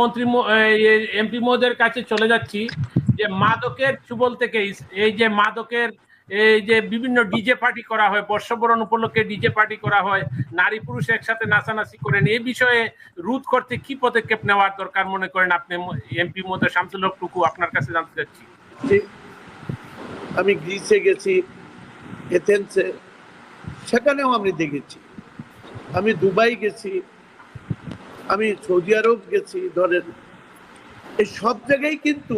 মন্ত্রী এমপি মহোদয়ের কাছে চলে যাচ্ছি যে মাদকের চুবল থেকে এই যে মাদকের, এই যে বিভিন্ন ডিজে পার্টি করা হয়, বর্ষবরণ উপলক্ষে ডিজে পার্টি করা হয়, নারী পুরুষ একসাথে নাচানাচি করেন এই বিষয়ে রোধ করতে কি পদক্ষেপ নেওয়ার দরকার মনে করেন আপনি এমপি মহোদয় শামসুল হক টুকু আপনার কাছে জানতে চাচ্ছি। আমি গ্রিসে গেছি, এথেন্সে, সেখানেও আমি দেখেছি। আমি দুবাই গেছি আমি সৌদি আরব গেছি ধরেন। এই সব জায়গায় কিন্তু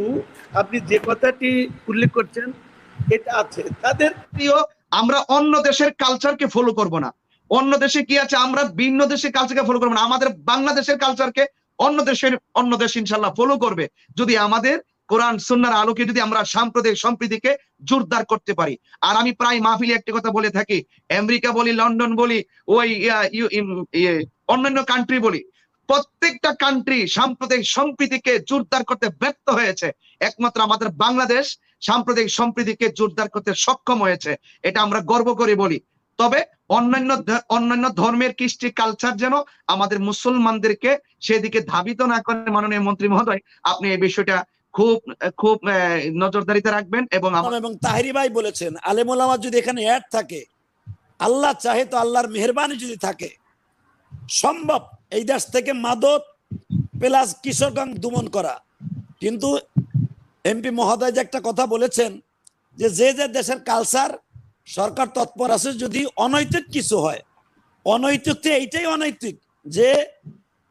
আপনি যে কথাটি উল্লেখ করছেন এটা আছে। তাদের প্রিয় আমরা অন্য দেশের কালচারকে ফলো করব না। অন্য দেশে কি আছে আমরা ভিন্ন দেশের কালচারকে ফলো করব না। আমাদের বাংলাদেশের কালচারকে অন্য দেশের অন্য দেশ ইনশাল্লাহ ফলো করবে। যদি আমাদের কোরআন সুন্নার আলোকে যদি আমরা সাম্প্রদায়িক সম্প্রীতিকে জোরদার করতে পারি। আর আমি প্রায় মাহফিলে একটি কথা বলে থাকি। আমেরিকা বলি লন্ডন বলি ওই ইয়া, অন্যান্য কান্ট্রি বলি। প্রত্যেকটা কান্ট্রি সাম্প্রদায়িক সম্প্রীতিকে জোরদার করতে ব্যর্থ হয়েছে। একমাত্র আমাদের বাংলাদেশ সাম্প্রদায়িক সম্প্রীতিকে জোরদার করতে সক্ষম হয়েছে। এটা আমরা গর্ব করে বলি। তবে অন্যান্য অন্যান্য ধর্মের কৃষ্টি কালচার যেন আমাদের মুসলমানদেরকে সেদিকে ধাবিত না করে, মাননীয় মন্ত্রী মহোদয়, আপনি এই বিষয়টা খুব খুব নজরদারিতে রাখবেন এবং এবং তাহিরি ভাই বলেছেন আলেমুলামা যদি এখানে অ্যাড থাকে, আল্লাহ চাহে তো আল্লাহর মেহরবানি যদি থাকে, সম্ভব। এই দেশ থেকে মাদক প্লাস কিশোরগঞ্জ দমন করা। কিন্তু এমপি মহোদয় যে একটা কথা বলেছেন যে যে যে দেশের কালচার সরকার তৎপর আছে, যদি অনৈতিক কিছু হয়, অনৈতিক তো এইটাই অনৈতিক যে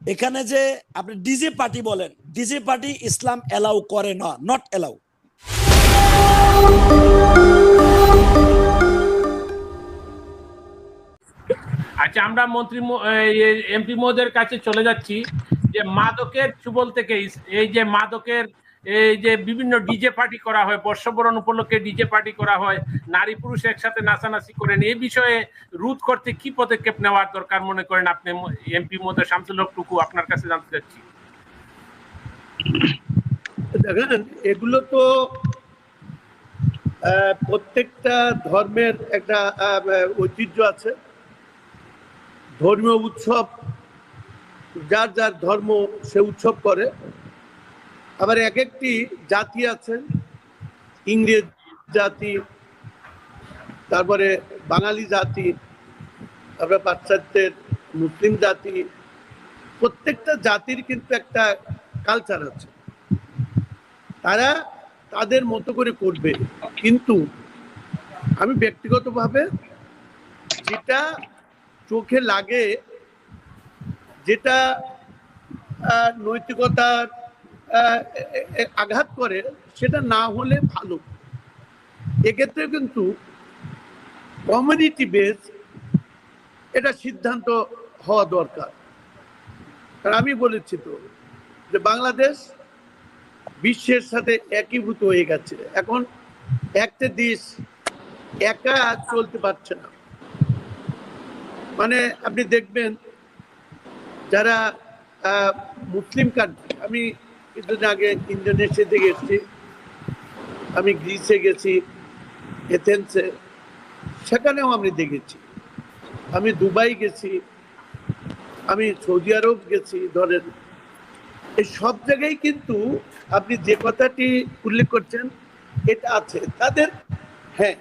এখানে যে আপনি ডিজে পার্টি বলেন ডিজে পার্টি ইসলাম এলাউ করে না নট এলাউ আচ্ছা আমরা মন্ত্রী এমপি মহোদয়ের কাছে চলে যাচ্ছি। যে মাদকের চুবল থেকে এই যে মাদকের, এই যে বিভিন্ন ডিজে পার্টি করা হয়, বর্ষবরণ উপলক্ষে ডিজে পার্টি করা হয়, নারী পুরুষ একসাথে নাচানাচি করেন এই বিষয়ে রোধ করতে কি পদক্ষেপ নেওয়ার দরকার মনে করেন আপনি এমপি মহোদয় শামসুল টুকু, আপনার কাছে জানতে চাচ্ছি। দেখেন, এগুলো তো প্রত্যেকটা ধর্মের একটা ঐতিহ্য আছে। ধর্মীয় উৎসব, যার যার ধর্ম সে উৎসব করে। আবার এক একটি জাতি আছে ইংরেজ জাতি, তারপরে বাঙালি জাতি, তারপরে পাশ্চাত্যের মুসলিম জাতি, প্রত্যেকটা জাতির কিন্তু একটা কালচার আছে। তারা তাদের মতো করে করবে। কিন্তু আমি ব্যক্তিগতভাবে যেটা চোখে লাগে যেটা নৈতিকতার আঘাত করে, সেটা না হলে ভালো। এক্ষেত্রে কিন্তু কমিউনিটি বেস এটা সিদ্ধান্ত হওয়া দরকার। কারণ আমি বলেছি তো যে বাংলাদেশ বিশ্বের সাথে একীভূত হয়ে গেছে। এখন একটা দেশ একা চলতে পারছে না। মানে আপনি দেখবেন যারা মুসলিম কান্ট্রি আমি কিছুদিন আগে ইন্দোনেশিয়া গেছি, আমি গ্রিসে গেছি, এথেন্সে, সেখানেও আমি দেখেছি। আমি দুবাই গেছি, আমি সৌদি আরব গেছি, ধরেন। এই সব জায়গায় কিন্তু আপনি যে কথাটি উল্লেখ করছেন, এটা আছে। তাদের হ্যাঁ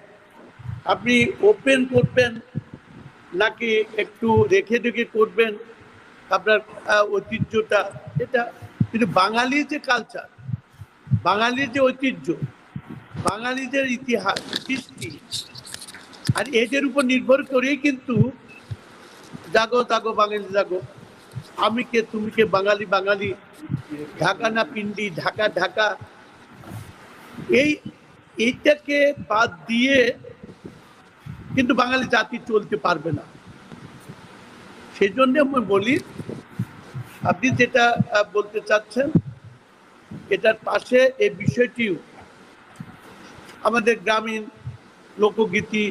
আপনি ওপেন করবেন নাকি একটু রেখে রেখে করবেন আপনার ঐতিহ্যটা? এটা কিন্তু বাঙালি যে কালচার বাঙালির যে ঐতিহ্য বাঙালিদের ইতিহাস কৃষ্টি আর এদের উপর নির্ভর করেই কিন্তু জাগো জাগো বাঙালি জাগো। আমি কে, তুমি কে, বাঙালি বাঙালি, ঢাকা না পিন্ডি, ঢাকা ঢাকা। এই, এইটাকে বাদ দিয়ে কিন্তু বাঙালি জাতি চলতে পারবে না। সেই জন্য আমি বলি, আপনি যেটা বলতে চাচ্ছেন, এটার পাশে এই বিষয়টিও আমাদের গ্রামীণ লোকগীতি,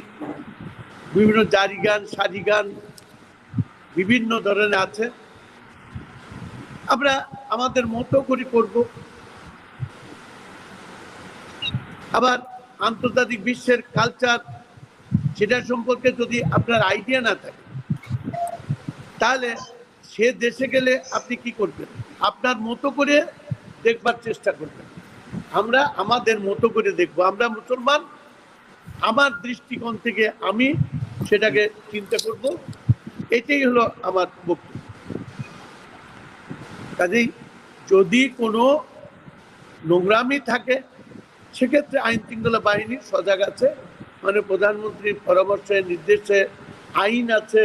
বিভিন্ন জারি গান সারি গান বিভিন্ন ধরনের আছে। আমরা আমাদের মতো করে করব। আবার আন্তর্জাতিক বিশ্বের কালচার সেটা সম্পর্কে যদি আপনার আইডিয়া না থাকে তাহলে সে দেশে গেলে আপনি কি করবেন? আপনার মতো করে দেখবার চেষ্টা করবেন। আমরা আমাদের মতো করে দেখব। আমরা মুসলমান, আমার দৃষ্টিকোণ থেকে আমি সেটাকে চিন্তা করব। এটাই হলো আমার বক্তব্য। কাজেই যদি কোনো নোংরামি থাকে, সেক্ষেত্রে আইন শৃঙ্খলা বাহিনী সজাগ আছে। মানে প্রধানমন্ত্রীর পরামর্শে, নির্দেশে আইন আছে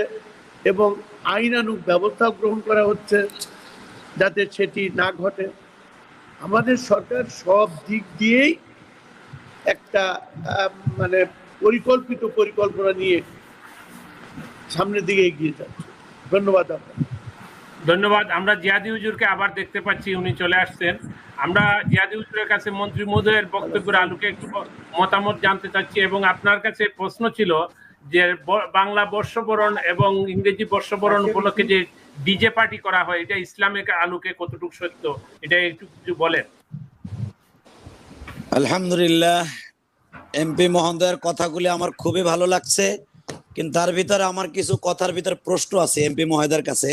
এবং আইনানুগ ব্যবস্থা গ্রহণ করা হচ্ছে যাতে সেটি না ঘটে। আমাদের সরকার সব দিক দিয়েই একটা মানে পরিকল্পিত পরিকল্পনা নিয়ে সামনের দিকে এগিয়ে যাচ্ছে। ধন্যবাদ ধন্যবাদ। আমরা জিয়াদি হুজুরকে আবার দেখতে পাচ্ছি, উনি চলে আসছেন। আমরা জিয়াদি হুজুরের কাছে মন্ত্রী মহোদয়ের বক্তব্যের আলোকে একটু মতামত জানতে চাচ্ছি এবং আপনার কাছে প্রশ্ন ছিল যে বাংলা বর্ষবরণ এবং ইংরেজি বর্ষবরণ উপলক্ষে যে ডিজে পার্টি করা হয় এটা ইসলামিক আলোকে কতটুকু সত্য এটা একটু কিছু বলেন। আলহামদুলিল্লাহ এমপি মহোদয়ের কথাগুলি আমার খুবই ভালো লাগছে কিন্তু তার ভিতরে আমার কিছু কথার ভিতরে প্রশ্ন আছে এমপি মহোদয়ের কাছে।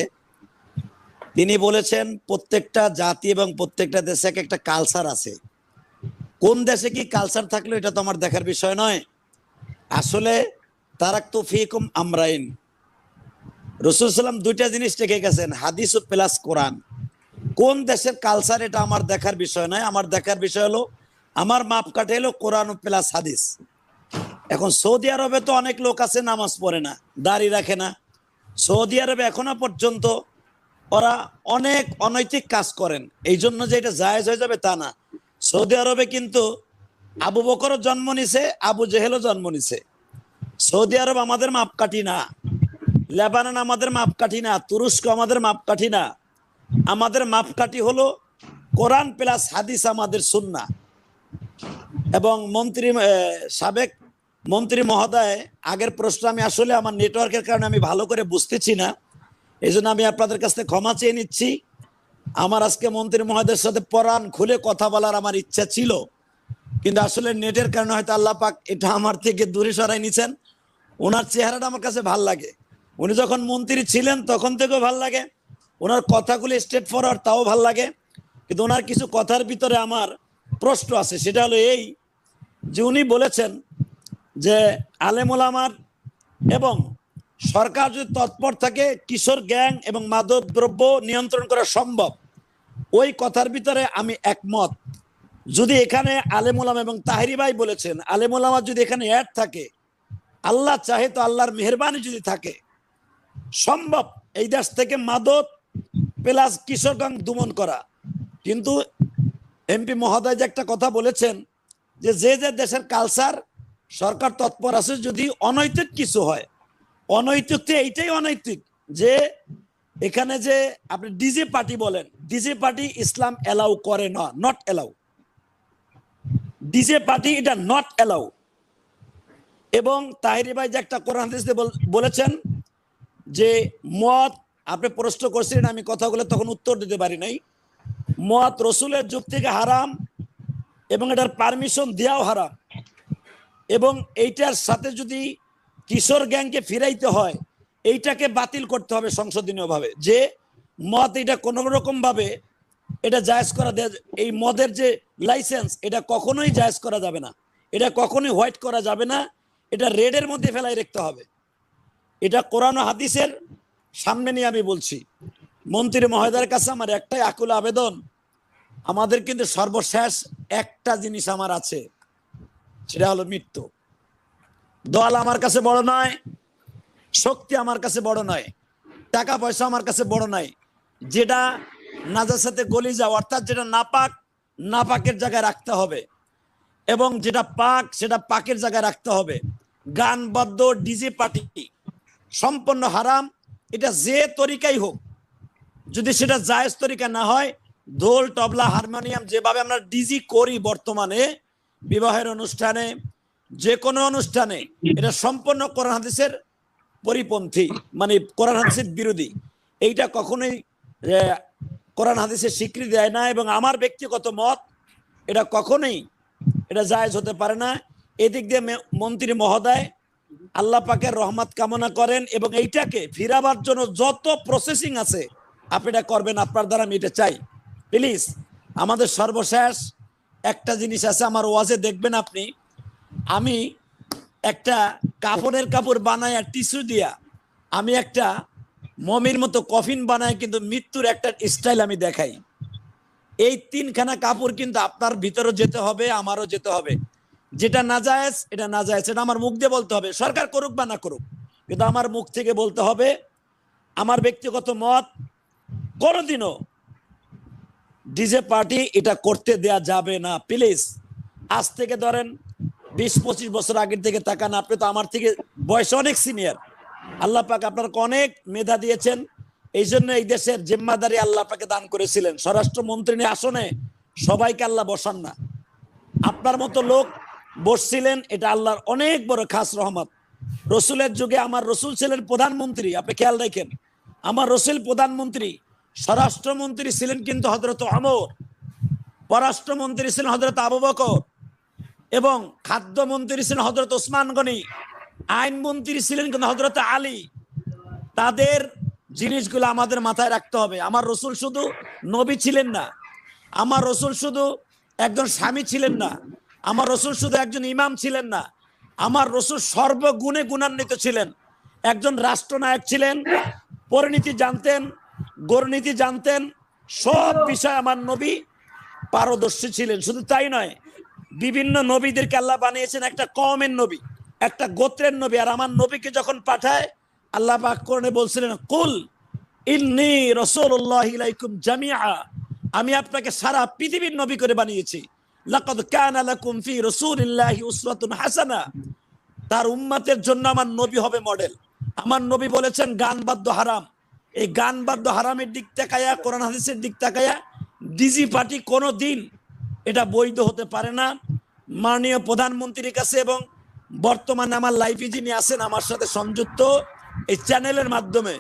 তিনি বলেছেন প্রত্যেকটা জাতি এবং প্রত্যেকটা দেশে এক একটা কালচার আছে। কোন দেশে কি কালচার থাকল এটা তো আমার দেখার বিষয় নয়। আসলে তারাক তো ফিকুম আমরাইন। রসুল সাল্লাম দুইটা জিনিস রেখে গেছেন, হাদিস প্লাস কোরআন। কোন দেশের কালচার এটা আমার দেখার বিষয় নয়, আমার দেখার বিষয় হলো, আমার মাপকাঠি হলো কোরআন প্লাস হাদিস। এখন সৌদি আরবে তো অনেক লোক আছে, নামাজ পড়ে না, দাড়ি রাখে না। সৌদি আরবে এখনও পর্যন্ত ওরা অনেক অনৈতিক কাজ করেন। এই জন্য যে এটা জায়েজ হয়ে যাবে তা না। সৌদি আরবে কিন্তু আবু বকরও জন্ম নিছে, আবু জেহেলও জন্ম নিছে। সৌদি আরব আমাদের মাপকাঠি না লেবানন আমাদের মাপকাঠি না তুরস্ক আমাদের মাপকাঠি না আমাদের মাপকাঠি হলো কোরআন প্লাস হাদিস আমাদের সুন্না এবং মন্ত্রী সাবেক মন্ত্রী মহোদয়, আগের প্রশ্ন আমি আসলে আমার নেটওয়ার্কের কারণে আমি ভালো করে বুঝতেছি না। এই জন্য আমি আপনাদের কাছ থেকে ক্ষমা চেয়ে নিচ্ছি। আমার আজকে মন্ত্রী মহোদয়ের সাথে পরাণ খুলে কথা বলার আমার ইচ্ছা ছিল। কিন্তু আসলে নেটের কারণে হয়তো আল্লাহ পাক এটা আমার থেকে দূরে সরাই নিছেন। ওনার চেহারাটা আমার কাছে ভালো লাগে। উনি যখন মন্ত্রী ছিলেন, তখন থেকেও ভালো লাগে। ওনার কথাগুলি স্ট্রেট ফরওয়ার্ড তাও ভালো লাগে। কিন্তু ওনার কিছু কথার ভিতরে আমার প্রশ্ন আছে, সেটা হলো এই যে উনি বলেছেন যে আলেমুল আমার এবং সরকার যদি তৎপর থাকে, কিশোর গ্যাং এবং মাদক দ্রব্য নিয়ন্ত্রণ করা সম্ভব। ওই কথার ভিতরে আমি একমত। যদি এখানে আলেমুলাম এবং তাহেরি ভাই বলেছেন আলেমুলামা যদি এখানে অ্যাড থাকে আল্লাহ চাহে তো আল্লাহর মেহরবানি যদি থাকে। সম্ভব এই দেশ থেকে মাদক প্লাস কিশোর গ্যাং দমন করা। কিন্তু এমপি মহোদয় যে একটা কথা বলেছেন যে যে যে দেশের কালচার সরকার তৎপর আছে, যদি অনৈতিক কিছু হয়, অনৈতিক তো এইটাই অনৈতিক যে এখানে যে আপনি ডিজে পার্টি বলেন, ডিজে পার্টি ইসলাম এলাউ করে না নট এলাউ ডিজে পার্টি এটা নট এলাউ এবং তাহিরি ভাই যে একটা কোরআন হাদিসে বল- বলেছেন যে, মদ আপনি প্রশ্ন করছিলেন, আমি কথাগুলো তখন উত্তর দিতে পারি নাই। মদ রসুলের যুগ থেকে হারাম এবং এটার পারমিশন দেওয়াও হারাম। এবং এইটার সাথে যদি কিশোর গ্যাংকে ফিরাইতে হয়, এইটাকে বাতিল করতে হবে সংশোধনীয় ভাবে যে, মদ এটা কোনো রকম ভাবে এটা জায়েজ করা এই মদের যে লাইসেন্স এটা কখনোই জায়েজ করা যাবে না। এটা কখনোই হোয়াইট করা যাবে না। এটা রেডের মধ্যে ফেলাই রাখতে হবে। এটা কোরআন হাদিসের সামনে নিয়ে আমি বলছি। মন্ত্রী মহোদয়ের কাছে আমার একটাই আকুল আবেদন, আমাদের কিন্তু সর্বশেষ একটা জিনিস আমার আছে, সেটা হলো মৃত্যু। দল আমার কাছে বড় নয়, শক্তি আমার কাছে বড় নয়, টাকা পয়সা আমার কাছে বড় নয়। যেটা নাজার সাথে গলি যাও অর্থাৎ যেটা নাপাক, নাপাকের জায়গায় রাখতে হবে। এবং যেটা পাক, সেটা পাকের জায়গায় রাখতে হবে। গান বাদ্য, ডিজে পার্টি সম্পূর্ণ হারাম। এটা যে তরিকাই হোক, যদি সেটা জায়েজ তরিকা না হয়, ঢোল, তবলা, হারমোনিয়াম যেভাবে আমরা ডিজি করি বর্তমানে, বিবাহের অনুষ্ঠানে যে কোনো অনুষ্ঠানে, এটা সম্পূর্ণ কোরআন হাদিসের পরিপন্থী মানে কোরআন হাদিসের বিরোধী। এইটা কখনোই কোরআন হাদিসের স্বীকৃতি দেয় না এবং আমার ব্যক্তিগত মত, এটা কখনোই এটা জায়েজ হতে পারে না। এদিক দিয়ে মন্ত্রী মহোদয়, আল্লাহ পাকের রহমত কামনা করেন এবং এইটাকে ফিরাবার জন্য যত প্রসেসিং আছে, আপনি এটা করবেন, আপনার দ্বারা আমি এটা চাই। প্লিজ আমাদের সর্বশেষ একটা জিনিস আছে, আমার ওয়াজে দেখবেন আপনি। আমি একটা কাপড়ের কাপড় বানায় টিস্যু দিয়া, আমি একটা মমির মতো কফিন বানায়, কিন্তু মৃত্যুর একটা স্টাইল আমি দেখাই। এই তিনখানা কাপড় কিন্তু আপনার ভিতরে যেতে হবে, আমারও যেতে হবে। যেটা না যায় এটা না যায় সেটা আমার মুখ দিয়ে বলতে হবে, সরকার করুক বা না করুক। কিন্তু আমার মুখ থেকে বলতে হবে, আমার ব্যক্তিগত মত, কোনোদিনও ডিজে পার্টি এটা করতে দেয়া যাবে না। প্লিজ, আজ থেকে ধরেন বিশ, পঁচিশ বছর আগের থেকে তাকান, আপনি তো আমার থেকে বয়স অনেক সিনিয়র আল্লাহ পাক আপনাকে অনেক মেধা দিয়েছেন। এই জন্য এই দেশের জিম্মাদারি আল্লাহ দান করেছিলেন। স্বরাষ্ট্রমন্ত্রী আসনে সবাইকে আল্লাহ বসান না। আপনার মতো লোক বসছিলেন, এটা আল্লাহর অনেক বড় খাস রহমত। রসুলের যুগে আমার রসুল ছিলেন প্রধানমন্ত্রী, আপনি খেয়াল রাখেন। আমার রসুল প্রধানমন্ত্রী, স্বরাষ্ট্রমন্ত্রী ছিলেন কিন্তু হজরত অমর, পররাষ্ট্রমন্ত্রী ছিলেন হজরত আবু বকর, এবং খাদ্যমন্ত্রী ছিলেন হজরত ওসমান গনি, আইনমন্ত্রী ছিলেন কিন্তু হজরত আলী। তাদের জিনিসগুলো আমাদের মাথায় রাখতে হবে। আমার রসুল শুধু নবী ছিলেন না। আমার রসুল শুধু একজন স্বামী ছিলেন না। আমার রসুল শুধু একজন ইমাম ছিলেন না। আমার রসুল সর্বগুণে গুণান্বিত ছিলেন। একজন রাষ্ট্রনায়ক ছিলেন, পরিণীতি জানতেন গণনীতি জানতেন, সব বিষয় আমার নবী পারদর্শী ছিলেন। শুধু তাই নয়, বিভিন্ন নবীদেরকে আল্লাহ বানিয়েছেন একটা কমের নবী, একটা গোত্রের নবী। আর আমার নবীকে যখন পাঠায় আল্লাহ পাক কোরআনে বলছিলেন, কুল ইন্নি রাসূলুল্লাহ ইলাইকুম জামিআ। আমি আপনাকে সারা পৃথিবীর নবী করে বানিয়েছি। লাকাদ কানা লাকুম ফি রাসূলিল্লাহি উসওয়াতুন হাসানা। তার উম্মতের জন্য আমার নবী হবে মডেল। আমার নবী বলেছেন, গান বাদ্য হারাম। এই গান বাদ্য হারামের দিক তাকায়া, কোরআন হাদিসের দিক তাকায়া, ডিজি পার্টি কোনো দিন এটা বৈধ হতে পারে না। মাননীয় প্রধানমন্ত্রীর কাছে এবং বর্তমানে আমার লাইফে যিনি আছেন, আমার সাথে সংযুক্ত। এই চ্যানেলের মাধ্যমে।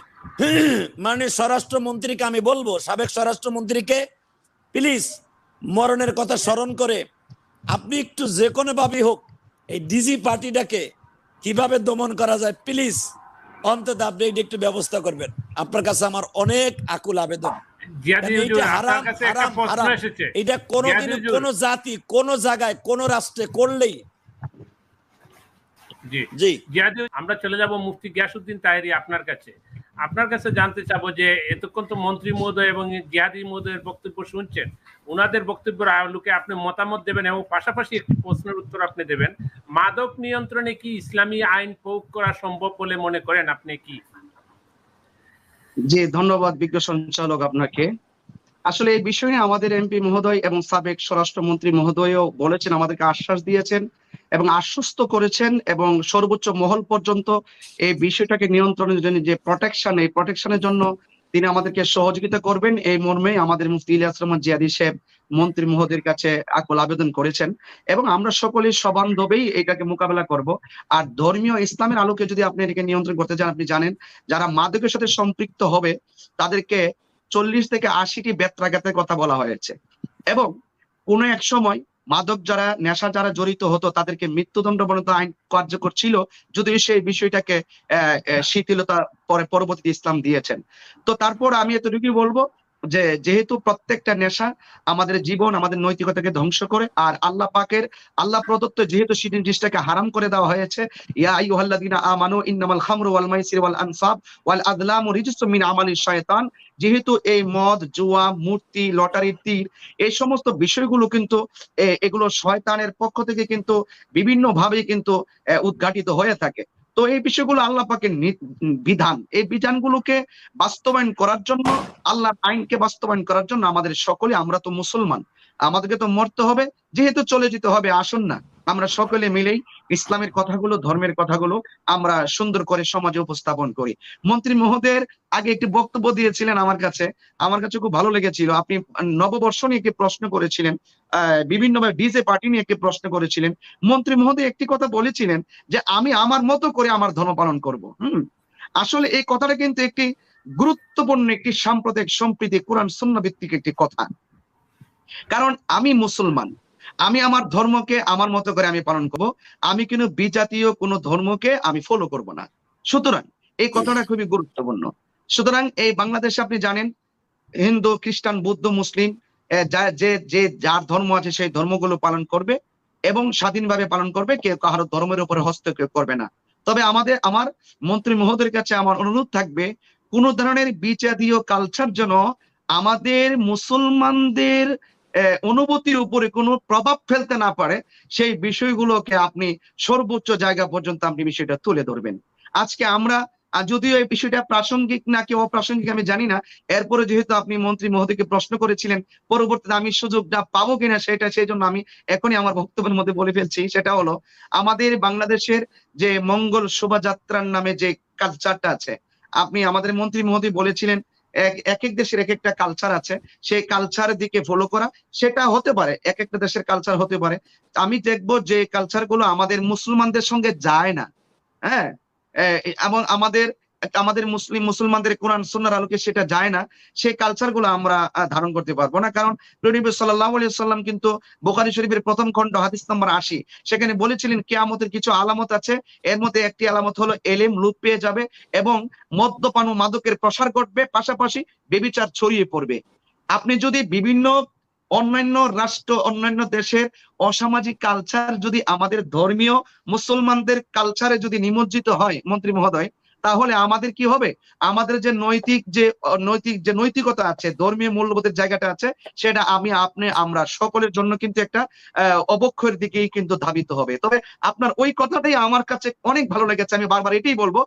মাননীয় স্বরাষ্ট্রমন্ত্রীকে আমি বলব সাবেক স্বরাষ্ট্রমন্ত্রীকে প্লিজ মরণের কথা স্মরণ করে আপনি একটু যে কোনো ভাবে হোক এই ডিজি পার্টিটাকে কীভাবে দমন করা যায় প্লিজ অন্তত আপনি এটা একটু ব্যবস্থা করবেন। আপনার কাছে আমার অনেক আকুল আবেদন। এটা কোনোদিন কোনো জাতি কোনো জায়গায় কোনো রাষ্ট্রে করলেই জি। জি। জিয়াদি আমরা চলে যাব মুফতি গিয়াসউদ্দিন তাহেরি আপনার কাছে। আপনার কাছে জানতে চাবো যে এতক্ষণ তো মন্ত্রী মহোদয় এবং জিয়াদি মহোদয়ের বক্তব্য শুনছেন ওনাদের বক্তব্যের আলোকে আপনি মতামত দেবেন এবং পাশাপাশি একটি প্রশ্নের উত্তর আপনি দেবেন। মাদক নিয়ন্ত্রণে কি ইসলামী আইন প্রয়োগ করা সম্ভব বলে মনে করেন আপনি কি? জি ধন্যবাদ বিজ্ঞ সঞ্চালক আপনাকে। আসলে এই বিষয়ে আমাদের এমপি মহোদয় এবং সাবেক স্বরাষ্ট্রমন্ত্রী মহোদয়ও বলেছেন আমাদেরকে আশ্বাস দিয়েছেন। এবং আশ্বস্ত করেছেন এবং সর্বোচ্চ মহল পর্যন্ত এই বিষয়টাকে নিয়ন্ত্রণের জন্য যে প্রোটেকশন এই প্রোটেকশনের জন্য তিনি আমাদেরকে সহযোগিতা করবেন। এই মর্মে আমাদের মুফতি ইলিয়াস রহমান জিয়াদি সাহেব, মন্ত্রী মহোদয়ের কাছে আকুল আবেদন করেছেন এবং আমরা সকলে সবান্ধবেই এটাকে মোকাবেলা করব। আর ধর্মীয় ইসলামের আলোকে যদি আপনি এটাকে নিয়ন্ত্রণ করতে চান, আপনি জানেন যারা মাদকের সাথে সম্পৃক্ত হবে, তাদেরকে চল্লিশ থেকে আশিটি বেত্রাঘাতের কথা বলা হয়েছে। এবং কোনো এক সময় মাদক যারা নেশা যারা জড়িত হতো তাদেরকে মৃত্যুদণ্ড পর্যন্ত আইন কার্যকর ছিল যদিও সেই বিষয়টাকে আহ, শিথিলতা পরে পরবর্তী ইসলাম দিয়েছেন। তো তারপর আমি এতটুকুই বলব যে যেহেতু প্রত্যেকটা নেশা আমাদের জীবন, আমাদের নৈতিকতাকে ধ্বংস করে, আর আল্লাহ পাকের, আল্লাহ প্রদত্ত যেহেতু সেই জিনিসটাকে হারাম করে দেওয়া হয়েছে, ইয়া আইয়ুহাল্লাযীনা আমানু ইন্নামাল খামরু ওয়াল মাইসির ওয়াল আনসাব ওয়াল আদলামু রিজসুম মিন আমালিশ শায়তান। যেহেতু এই মদ, জুয়া, মূর্তি লটারি তীর, এই সমস্ত বিষয়গুলো কিন্তু এগুলো শয়তানের পক্ষ থেকে কিন্তু বিভিন্ন ভাবে কিন্তু উদ্ঘাটিত হয়ে থাকে। তো এই বিষয়গুলো আল্লাহ পাকের নি- বিধান। এই বিধানগুলোকে বাস্তবায়ন করার জন্য, আল্লাহর আইনকে বাস্তবায়ন করার জন্য আমাদের সকলে, আমরা তো মুসলমান। আমাদেরকে তো মরতে হবে, যেহেতু চলে যেতে হবে, আসুন না। আমরা সকলে মিলেই ইসলামের কথাগুলো, ধর্মের কথাগুলো আমরা সুন্দর করে সমাজে উপস্থাপন করি। মন্ত্রী মহোদয়ের আগে একটি বক্তব্য দিয়েছিলেন আমার কাছে। আমার কাছে খুব ভালো লেগেছিল। আপনি নববর্ষ নিয়ে একটি প্রশ্ন করেছিলেন, আহ, বিভিন্নভাবে ডিজে পার্টি নিয়ে একটি প্রশ্ন করেছিলেন। মন্ত্রী মহোদয় একটি কথা বলেছিলেন যে, আমি আমার মতো করে আমার ধর্ম পালন করব। হুম। আসলে এই কথাটা কিন্তু একটি গুরুত্বপূর্ণ একটি সাম্প্রদায়িক সম্প্রীতি কোরআন শূন্য ভিত্তিক একটি কথা। কারণ আমি মুসলমান। আমি আমার ধর্মকে আমার মতো করে আমি পালন করব। আমি কিন্তু বিজাতীয় কোনো ধর্মকে আমি ফলো করব না। সুতরাং এই কথাটা খুবই গুরুত্বপূর্ণ। সুতরাং এই বাংলাদেশে আপনি জানেন, হিন্দু, খ্রিস্টান, বৌদ্ধ, মুসলিম যে যে যার ধর্ম আছে সেই ধর্মগুলো পালন করবে এবং স্বাধীনভাবে পালন করবে। কেউ কারও ধর্মের উপরে হস্তক্ষেপ করবে না। তবে আমাদের, আমার মন্ত্রী মহোদয়ের কাছে আমার অনুরোধ থাকবে, কোন ধরনের বিচারীয় কালচার যেন আমাদের মুসলমানদের অনুভূতির উপরে কোনো প্রভাব ফেলতে না পারে, সেই বিষয়গুলোকে আপনি সর্বোচ্চ জায়গা পর্যন্ত আপনি বিষয়টা তুলে ধরবেন। আজকে আমরা যদিও এই বিষয়টা প্রাসঙ্গিক নাকি অপ্রাসঙ্গিক আমি জানি না, এরপরে যেহেতু আপনি মন্ত্রী মহোদয়কে প্রশ্ন করেছিলেন, পরবর্তীতে আমি সুযোগটা পাবো কিনা সেটা, সেই জন্য আমি এখনই আমার বক্তব্যের মধ্যে বলে ফেলছি, সেটা হলো আমাদের বাংলাদেশের যে মঙ্গল শোভাযাত্রার নামে যে কালচারটা আছে, আপনি আমাদের মন্ত্রী মহোদয় বলেছিলেন এক এক দেশের এক একটা কালচার আছে। সেই কালচার দিকে ফলো করা, সেটা হতে পারে এক একটা দেশের কালচার হতে পারে। আমি দেখব যে কালচারগুলো আমাদের মুসলমানদের সঙ্গে যায় না। হ্যাঁ? এবং আমাদের আমাদের মুসলিম, মুসলমানদের কোরআন, সুন্নার আলোকে সেটা যায় না। সেই কালচারগুলো আমরা ধারণ করতে পারব না। কারণ নবী সাল্লাহ সাল্লাম কিন্তু বোখারি শরীফের প্রথম খণ্ড হাদিস নম্বর আশি, সেখানে বলেছিলেন, কেয়ামতের কিছু আলামত আছে। এর মধ্যে একটি আলামত হলো এলেম লুপ পেয়ে যাবে এবং মদ্যপান ও মাদকের প্রসার ঘটবে। পাশাপাশি বেবিচার ছড়িয়ে পড়বে। আপনি যদি বিভিন্ন অন্যান্য রাষ্ট্র, অন্যান্য দেশের অসামাজিক কালচার যদি আমাদের ধর্মীয় মুসলমানদের কালচারে যদি নিমজ্জিত হয়, মন্ত্রী মহোদয় তাহলে আমাদের কি হবে? আমাদের যে নৈতিক যে নৈতিক যে নৈতিকতা আছে, ধর্মীয় মূল্যবোধের জায়গাটা আছে, সেটা আমি আপনি, আমরা সকলের জন্য কিন্তু একটা অবক্ষয়ের দিকেই কিন্তু ধাবিত হবে। তবে আপনার ওই কথাটাই আমার কাছে অনেক ভালো লেগেছে, আমি বারবার এটাই বলব।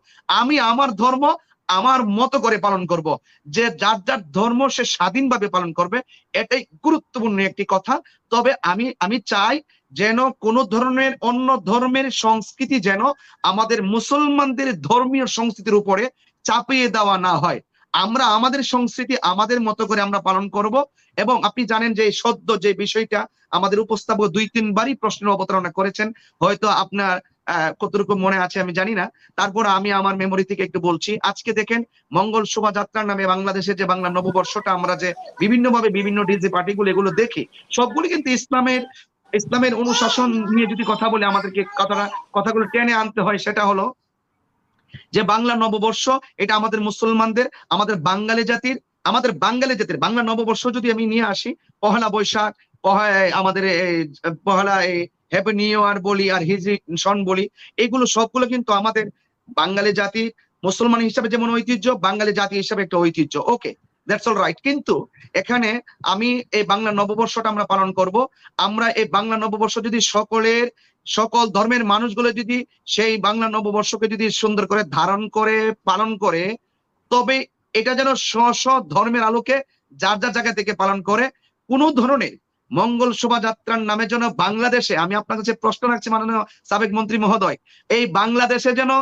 আমি আমার ধর্ম আমার মতো করে পালন করব। যে যার যার ধর্ম সে স্বাধীনভাবে পালন করবে, এটাই গুরুত্বপূর্ণ একটি কথা। তবে আমি আমি চাই যেন কোন ধরনের অন্য ধর্মের সংস্কৃতি যেন আমাদের মুসলমানদের ধর্মীয় সংস্কৃতির উপরে চাপিয়ে দেওয়া না হয়। আমরা আমাদের সংস্কৃতি আমাদের মতো করে আমরা পালন করব এবং আপনি জানেন যে সদ্য যে বিষয়টা আমাদের উপস্থাপক দুই তিনবারই প্রশ্নের অবতারণা করেছেন, হয়তো আপনার কতটুকু মনে আছে আমি জানি না। তারপর আমি আমার মেমোরি থেকে একটু বলছি। আজকে দেখেন, মঙ্গল শোভাযাত্রার নামে বাংলাদেশের যে বাংলা নববর্ষটা, আমরা যে বিভিন্নভাবে বিভিন্ন ডিজে পার্টিগুলো এগুলো দেখি, সবগুলি কিন্তু ইসলামের ইসলামের অনুশাসন নিয়ে যদি কথা বলে, আমাদেরকে কথাটা, কথাগুলো টেনে আনতে হয়, সেটা হলো যে বাংলা নববর্ষ, এটা আমাদের মুসলমানদের, আমাদের বাঙালি জাতির, আমাদের বাঙালি জাতির, বাংলা নববর্ষ যদি আমি নিয়ে আসি, পহেলা বৈশাখ আমাদের এই, পহেলা ইয়ার বলি, আর হিজরি, সন বলি, এগুলো সবগুলো কিন্তু আমাদের বাঙালি জাতি, মুসলমান হিসাবে যেমন ঐতিহ্য, বাঙালি জাতি হিসাবে একটা ঐতিহ্য। ওকে দ্যাটস অল রাইট কিন্তু এখানে আমি এই বাংলা নববর্ষটা আমরা পালন করব। আমরা এই বাংলা নববর্ষ যদি সকলের, সকল ধর্মের মানুষগুলো যদি সেই বাংলা নববর্ষকে যদি সুন্দর করে ধারণ করে, পালন করে, তবে এটা যেন স্ব স্ব ধর্মের আলোকে যার যার জায়গা থেকে পালন করে, কোনো ধরনের মঙ্গল শোভাযাত্রার নামে যেন বাংলাদেশে, আমি আপনার কাছে প্রশ্ন রাখছি মাননীয় সাবেক মন্ত্রী মহোদয়, এই বাংলাদেশে যেন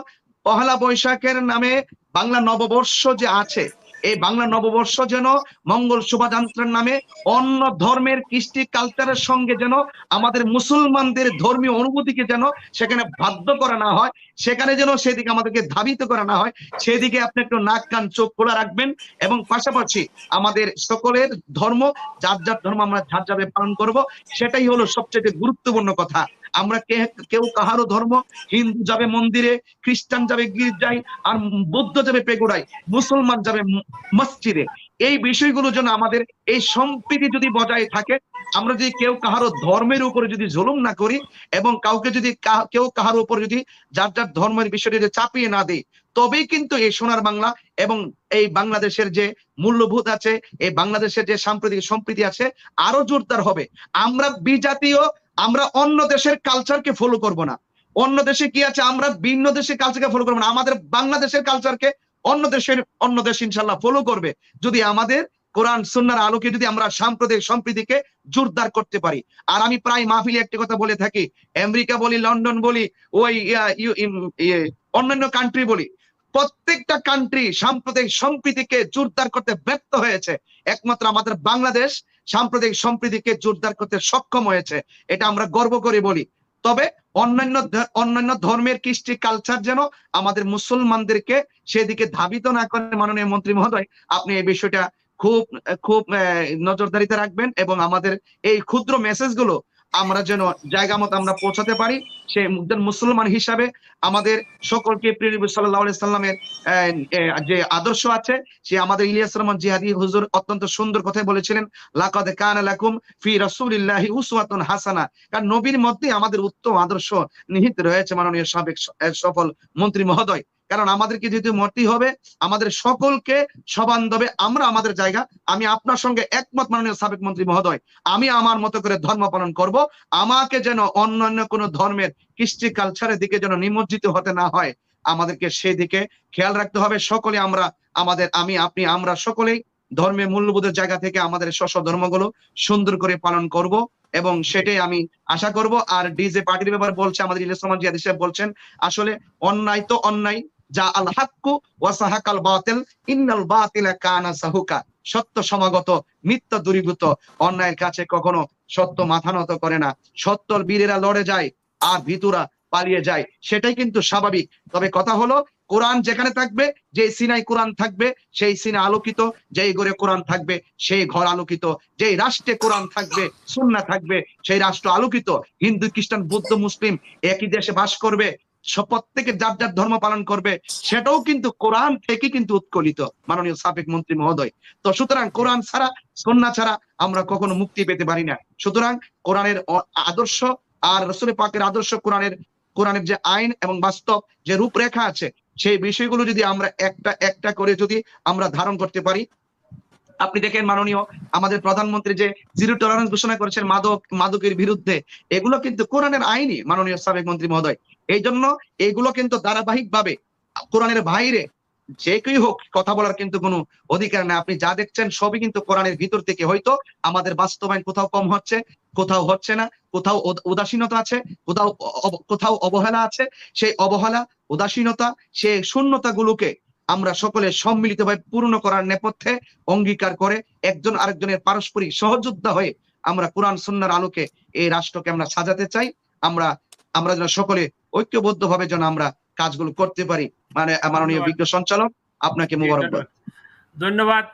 পহেলা বৈশাখের নামে বাংলা নববর্ষ যে আছে এই বাংলা নববর্ষ যেন মঙ্গল শোভাযাত্রার নামে অন্য ধর্মের কৃষ্টি কালচারের সঙ্গে যেন আমাদের মুসলমানদের ধর্মীয় অনুভূতিকে যেন সেখানে বাধ্য করা না হয়, সেখানে যেন সেদিকে আমাদেরকে ধাবিত করা না হয়, সেদিকে আপনি একটু নাক, কান, চোখ খোলা রাখবেন এবং পাশাপাশি আমাদের সকলের ধর্ম, যার যার ধর্ম আমরা যার যাবে পালন করব, সেটাই হলো সবচেয়ে গুরুত্বপূর্ণ কথা। আমরা কে কেউ কাহারও ধর্ম, হিন্দু যাবে মন্দিরে, খ্রিস্টান যাবে গির্জায়, আর বৌদ্ধ যাবে পেগুড়ায়, মুসলমান যাবে মসজিদে। এই বিষয়গুলো যেন আমাদের এই সম্প্রীতি যদি বজায় থাকে, আমরা যদি কেউ কাহারও ধর্মের উপরে যদি জুলুম না করি, এবং কাউকে যদি কেউ কাহার উপর যদি যার যার ধর্মের বিষয়টি যদি চাপিয়ে না দেয়, তবেই কিন্তু এই সোনার বাংলা এবং এই বাংলাদেশের যে মূল্যবোধ আছে, এই বাংলাদেশের যে সাম্প্রতিক সম্প্রীতি আছে, আরও জোরদার হবে। আমরা বিজাতীয় আমরা অন্য দেশের কালচারকে ফলো করব না। অন্য দেশে কি আছে? আমরা ভিন্ন দেশের কালচারকে ফলো করব না। আমাদের বাংলাদেশের কালচারকে অন্য দেশের অন্য দেশ ইনশাল্লাহ ফলো করবে। যদি আমাদের কোরআন সুন্নার আলোকে যদি আমরা সাম্প্রদায়িক সম্প্রীতিকে জোরদার করতে পারি। আর আমি প্রায় মাহফিলে একটি কথা বলে থাকি। আমেরিকা বলি লন্ডন বলি ওই ইয়া, অন্যান্য কান্ট্রি বলি। প্রত্যেকটা কান্ট্রি সাম্প্রদায়িক সম্প্রীতিকে জোরদার করতে ব্যর্থ হয়েছে। একমাত্র আমাদের বাংলাদেশ সাম্প্রদায়িক সম্প্রীতিকে জোরদার করতে সক্ষম হয়েছে। এটা আমরা গর্ব করে বলি। তবে অন্যান্য অন্যান্য ধর্মের কৃষ্টি কালচার যেন আমাদের মুসলমানদেরকে সেদিকে ধাবিত না করে, মাননীয় মন্ত্রী মহোদয়, আপনি এই বিষয়টা খুব খুব নজরদারিতে রাখবেন এবং আমাদের এই ক্ষুদ্র মেসেজগুলো আমরা যেন জায়গা মতো আমরা পৌঁছাতে পারি সে একজন মুসলমান হিসাবে আমাদের সকলকে প্রিয় নবী সাল্লাল্লাহু সাল্লামের যে আদর্শ আছে, সে আমাদের ইলিয়াস রহমান জিহাদি হুজুর অত্যন্ত সুন্দর কথাই বলেছিলেন, লাকাদ কান লাকুম ফি রাসূলিল্লাহি উসওয়াতুন হাসানা। কারণ নবীর মধ্যে আমাদের উত্তম আদর্শ নিহিত রয়েছে মাননীয় সাবেক সফল মন্ত্রী মহোদয়। কারণ আমাদেরকে যেহেতু মরতেই হবে, আমাদের সকলকে সবান দেবে আমরা আমাদের জায়গা। আমি আপনার সঙ্গে একমত মাননীয় সাবেক মন্ত্রী মহোদয়। আমি আমার মতো করে ধর্ম পালন করব। আমাকে যেন অন্যান্য কোন ধর্মের কৃষ্টি কালচারের দিকে যেন নিমজ্জিত হতে না হয়, আমাদেরকে সেই দিকে খেয়াল রাখতে হবে। সকলে আমরা, আমাদের, আমি, আপনি, আমরা সকলেই ধর্মে মূল্যবোধের জায়গা থেকে আমাদের স্ব ধর্মগুলো সুন্দর করে পালন করব এবং সেটাই আমি আশা করব। আর ডিজে পার্টির ব্যাপার বলছে আমাদের রহমান জিয়াদি সাহেব বলছেন, আসলে অন্যায় তো অন্যায় যা আল হাক্কু বাতিল, ইন্নাল কানা সাহুকা। সত্য সমাগত, মিথ্যা দূরীভূত, অন্যায়ের কাছে কখনো সত্য মাথা নত করে না। সত্যর বীরেরা লড়ে যায়, আর ভিতুরা পালিয়ে যায়। সেটাই কিন্তু স্বাভাবিক। তবে কথা হলো, কোরআন যেখানে থাকবে যে সিনাই কোরআন থাকবে, সেই সিনা আলোকিত, যেই ঘরে কোরআন থাকবে, সেই ঘর আলোকিত। যেই রাষ্ট্রে কোরআন থাকবে সুন্না থাকবে, সেই রাষ্ট্র আলোকিত। হিন্দু, খ্রিস্টান, বৌদ্ধ, মুসলিম একই দেশে বাস করবে প্রত্যেকে যার যার ধর্ম পালন করবে, সেটাও কিন্তু কোরআন থেকে কিন্তু উৎকলিত। মাননীয় সাবেক মন্ত্রী মহোদয়, তো সুতরাং কোরআন ছাড়া সন্না ছাড়া আমরা কখনো মুক্তি পেতে পারি না। সুতরাং কোরআনের আদর্শ আর রসুল পাকের আদর্শ কোরআনের কোরআনের যে আইন এবং বাস্তব যে রূপরেখা আছে, সেই বিষয়গুলো যদি আমরা একটা একটা করে যদি আমরা ধারণ করতে পারি আপনি দেখেন মাননীয় আমাদের প্রধানমন্ত্রী যে জিরো টলারেন্স ঘোষণা করেছেন মাদক, মাদকের বিরুদ্ধে, এগুলো কিন্তু কোরআনের আইনই মাননীয় সাবেক মন্ত্রী মহোদয়। এই জন্য এগুলো কিন্তু ধারাবাহিক ভাবে কোরআনের বাইরে যে কেউ হোক কথা বলার কিন্তু কোনো অধিকার নেই। আপনি যা দেখছেন সবই কিন্তু কোরআনের ভিতর থেকে হয়তো আমাদের বাস্তবায়ন কোথাও কম হচ্ছে, কোথাও হচ্ছে না, কোথাও উদাসীনতা আছে, কোথাও কোথাও অবহেলা আছে। সেই অবহেলা, উদাসীনতা, সেই শূন্যতা গুলোকে আমরা সকলে সম্মিলিতভাবে পূর্ণ করার নেপথ্যে অঙ্গীকার করে একজন আরেকজনের পারস্পরিক সহযোদ্ধা হয়ে আমরা কোরআন সন্ন্যার আলোকে এই রাষ্ট্রকে আমরা সাজাতে চাই। আমরা আমরা যেন সকলে ঐক্যবদ্ধ ভাবে যেন আমরা কাজগুলো করতে পারি। মানে মাননীয় বিজ্ঞ সঞ্চালক আপনাকে মুবারকবাদ। ধন্যবাদ।